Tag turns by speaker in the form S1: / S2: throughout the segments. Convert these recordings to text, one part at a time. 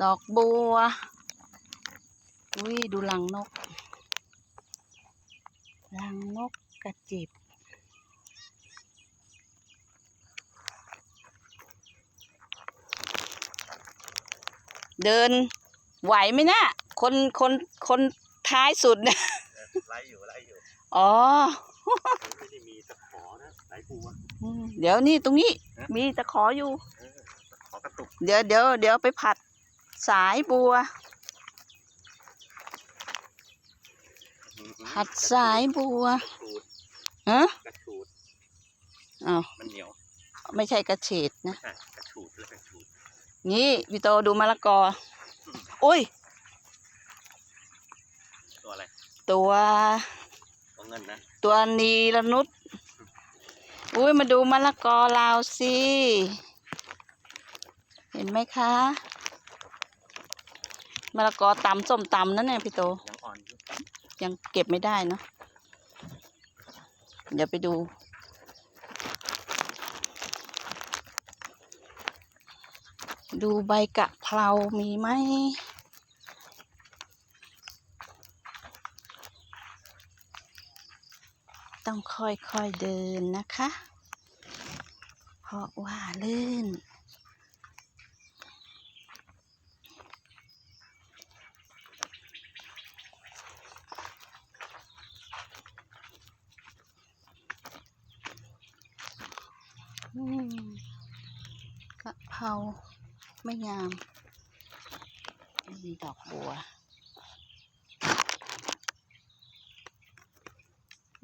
S1: ดอกบัว อุ้ยดูรังนกรังนกกระจิบ เดินไหวไหมนะคนคนคนท้ายสุดเนี่ย
S2: ไล่อยู่ไล่อยู่
S1: อ๋อ
S2: ไม่ได้มีตะขอนะสายบัว
S1: อืมเดี๋ยวนี่ตรงนี้
S2: ฮะ
S1: มีตะขออยู่
S2: เออตะขอกระตุก
S1: เดี๋ยวเดี๋ยวเดี๋ยวไปผัด สายบัว ผัดสายบัว
S2: กระฉูด
S1: ฮะ
S2: กระฉูด
S1: อ้าว
S2: มันเหนียว
S1: ไม่ใช่กระเฉดนะ
S2: ใช่กระฉูดแล้วกระฉูด
S1: นี่พี่โตดูมะละกออุ้ย
S2: ตัวอะไร
S1: ตัว
S2: ตัวเงินนะ
S1: ตัวนีรนุษอุ้ยมาดูมะละกอลาวสิ เห็นไหมคะ มะละกอตำส้มตำนั่นเนี่ยพี่โต
S2: ยังอ่อนอยู่
S1: ยังเก็บไม่ได้เนาะ เดี๋ยวไปดู ดูใบกะเพรามีไหม ต้องค่อยๆเดินนะคะ เพราะว่าลื่น กะเพราไม่งามมีดอกบัว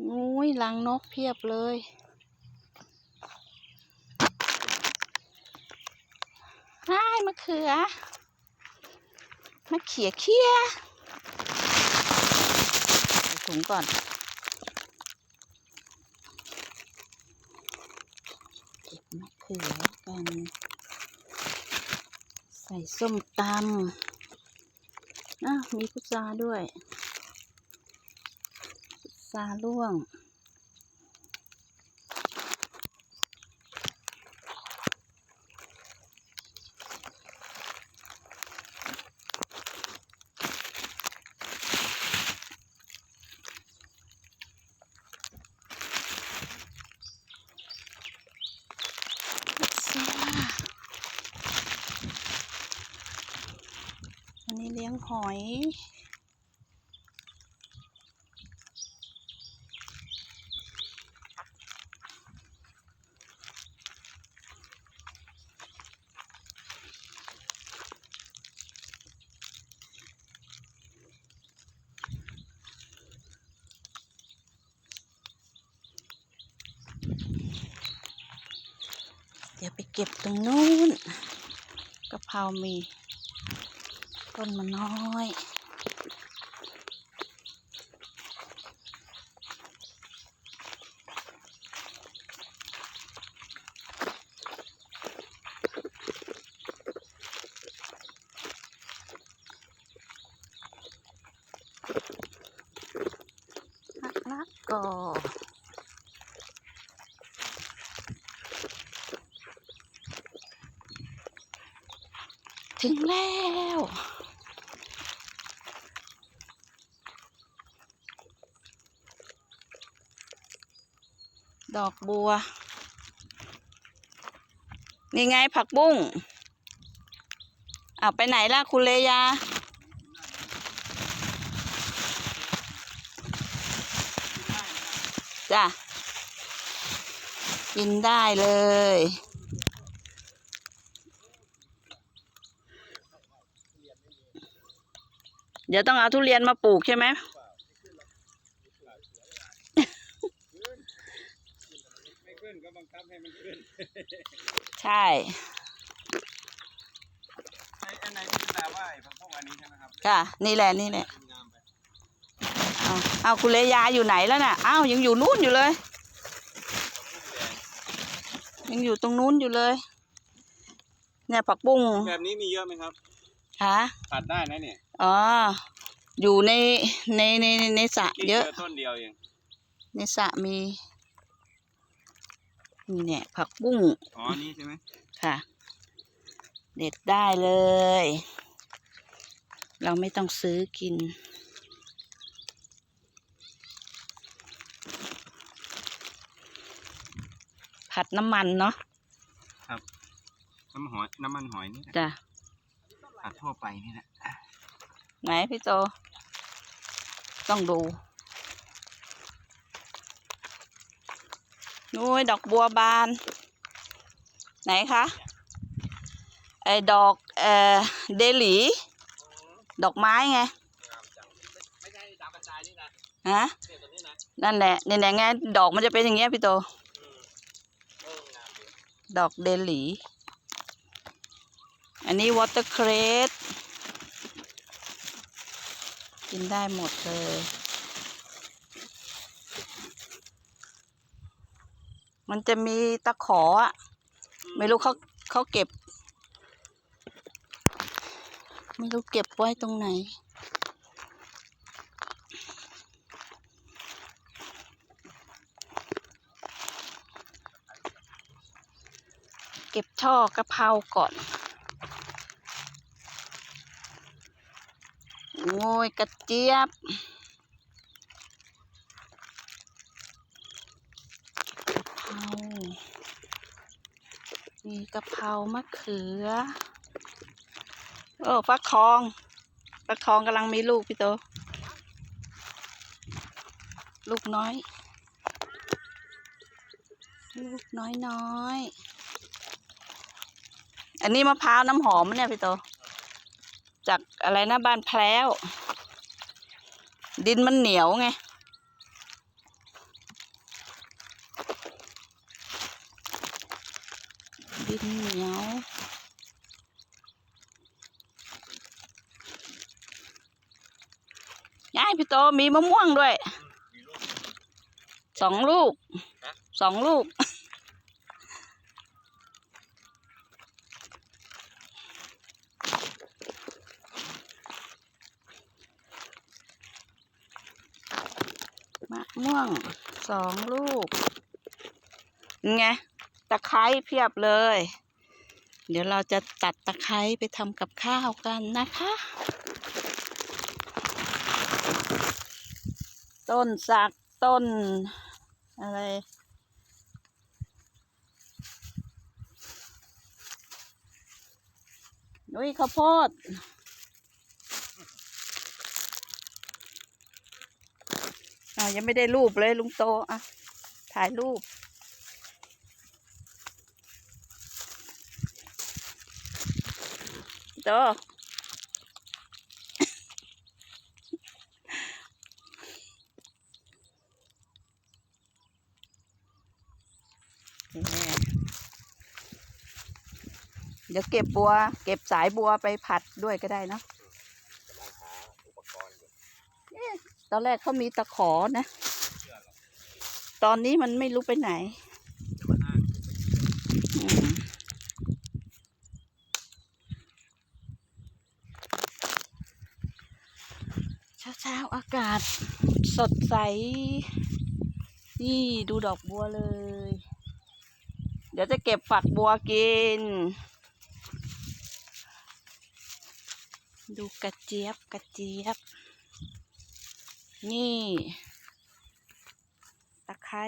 S1: อุ้ยลังนกเพียบเลยฮ้ายมะเขือ มะเขียเคี้ยใส่ถุงก่อน เก็บมะเขือกัน ใส่ส้มตำนะมีพุทราด้วยพุทราล่วง พุทราอันนี้เลี้ยง หอย เดี๋ยวไปเก็บตรงนู้นกะเพรามี ต้นมันน้อยละกอถึงแล้ว ดอกบัว นี่ไงผักบุ้งเอาไปไหนล่ะคุณเลยา จ้ะ กินได้เลย เดี๋ยวต้องเอาทุเรียนมาปลูกใช่ไหม
S2: ไม่ขึ้นก็ บังคับให้มันขึ้น
S1: ใช่
S2: ไอ้อันไหนที่แปลว่าไอ้พวกอันนี้ใช่ไหมครับ
S1: ค่ะนี่แหละนี่แหละ
S2: งามไป
S1: เอาเอาคุณเลยาอยู่ไหนแล้วน่ะอ้าวยังอยู่นู้นอยู่เลย ยังอยู่ตรงนู้นอยู่เลย เนี่ยผักบุ้ง
S2: แบบนี้มีเยอะไหมครับ
S1: ค่ะ
S2: ตัดได้นะเนี่ย
S1: อ๋ออยู่ในในในในในสระ
S2: กี่
S1: เยอะ
S2: จต้นเดียวเอง
S1: ในสระมี นี่เนี่ยผักบุ้ง
S2: อ๋อนี่ใช่ไหม
S1: ค่ะ เด็ดได้เลย
S2: อ
S1: เราไม่ต้องซื้อกิน ผัดน้ำมันเนาะ
S2: น้ำหอยน้ำมันหอยนี่แหละ
S1: จ้ะ
S2: ผัดทั่วไปนี่แหละ
S1: ไหนพี่โต ต้องดู นู้ยดอกบัวบาน ไหนคะไอ้ดอกเอ่อเดลี ดอกไม้ไง
S2: ไม่ใช่ดาวกระจายนี่นะ
S1: ฮะ
S2: เนี่ยตัวนี้นะ
S1: นั่นแหละเนี่ยไงดอกมันจะเป็นอย่างเงี้ยพี่โต
S2: เอองามดี
S1: ดอกเดลี อันนี้วอเตอร์เครสกินได้หมดเลย มันจะมีตะขออะไม่รู้เขาเขาเก็บ ไม่รู้เก็บไว้ตรงไหน เก็บช่อกระเพราก่อนโอ้ยกระเจี๊ยบ กะเพรา มี กะเพรามะเขือ โอ้ฟักทองฟักทองกำลังมีลูกพี่โต ลูกน้อย ลูกน้อยน้อย อันนี้มะพร้าวน้ำหอมเนี่ยพี่โต จากอะไรนะบ้านแพร้วดินมันเหนียวไง ดินเหนียวยายพี่โต มีมะม่วงด้วย
S2: มีลูก
S1: สองลูก
S2: ฮะ
S1: สองลูก มะม่วง สองลูก ไง ตะไคร้เพียบเลย เดี๋ยวเราจะตัดตะไคร้ไปทำกับข้าวกันนะคะ ต้นสักต้น อะไรนุ้ยข้าวโพดอ่ายังไม่ได้รูปเลยลุงโตอะ ถ่ายรูปโต นี่เดี๋ยวเก็บบัว เก็บสายบัวไปผัดด้วยก็ได้เนอะ
S2: กำลังหาอุปกรณ์อยู่
S1: ตอนแรกเขามีตะขอนะ ตอนนี้มันไม่รู้ไปไหน
S2: จะมาอ้าง
S1: อืมเช้าๆอากาศสดใส นี่ดูดอกบัวเลย เดี๋ยวจะเก็บฝักบัวกิน ดูกระเจี๊ยบกระเจี๊ยบ นี่ ตะไคร้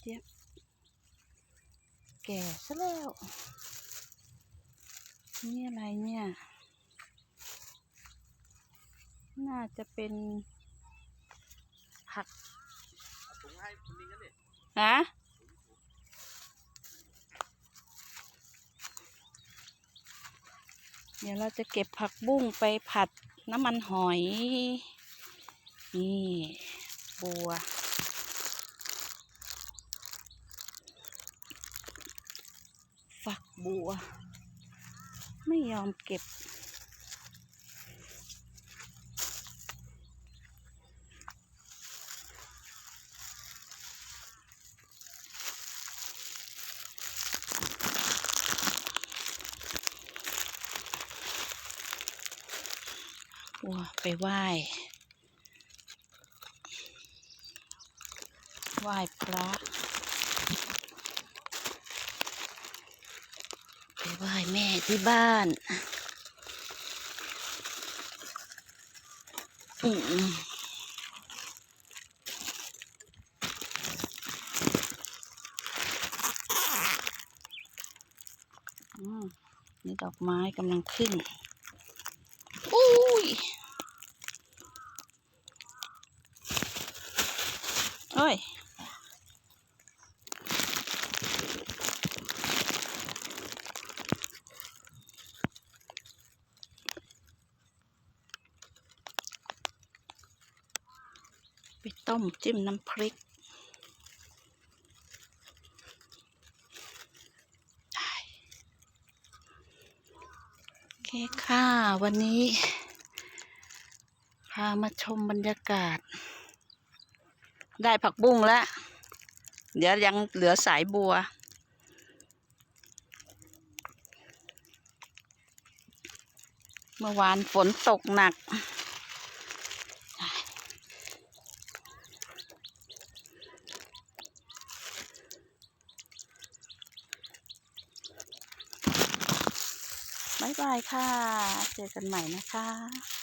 S1: เจี๊ยบ แก่ซะแล้ว นี่อะไรเนี่ย น่าจะเป็นผัก
S2: เอาถุงให้คุณลิงกันดิ
S1: ฮะ เดี๋ยวเราจะเก็บผักบุ้งไปผัดน้ำมันหอย นี่บัว ฝักบัว ไม่ยอมเก็บ วัวไปไหว้ไหว้พระไปไหว้แม่ที่บ้านอืมนี่ดอกไม้กำลังขึ้น โอ้ยไปต้มจิ้มน้ำพริกได้โอเคค่ะ วันนี้ พามาชมบรรยากาศ ได้ผักบุ้งแล้ว เดี๋ยวยังเหลือสายบัว เมื่อวานฝนตกหนัก บ๊ายบายค่ะ เจอกันใหม่นะคะ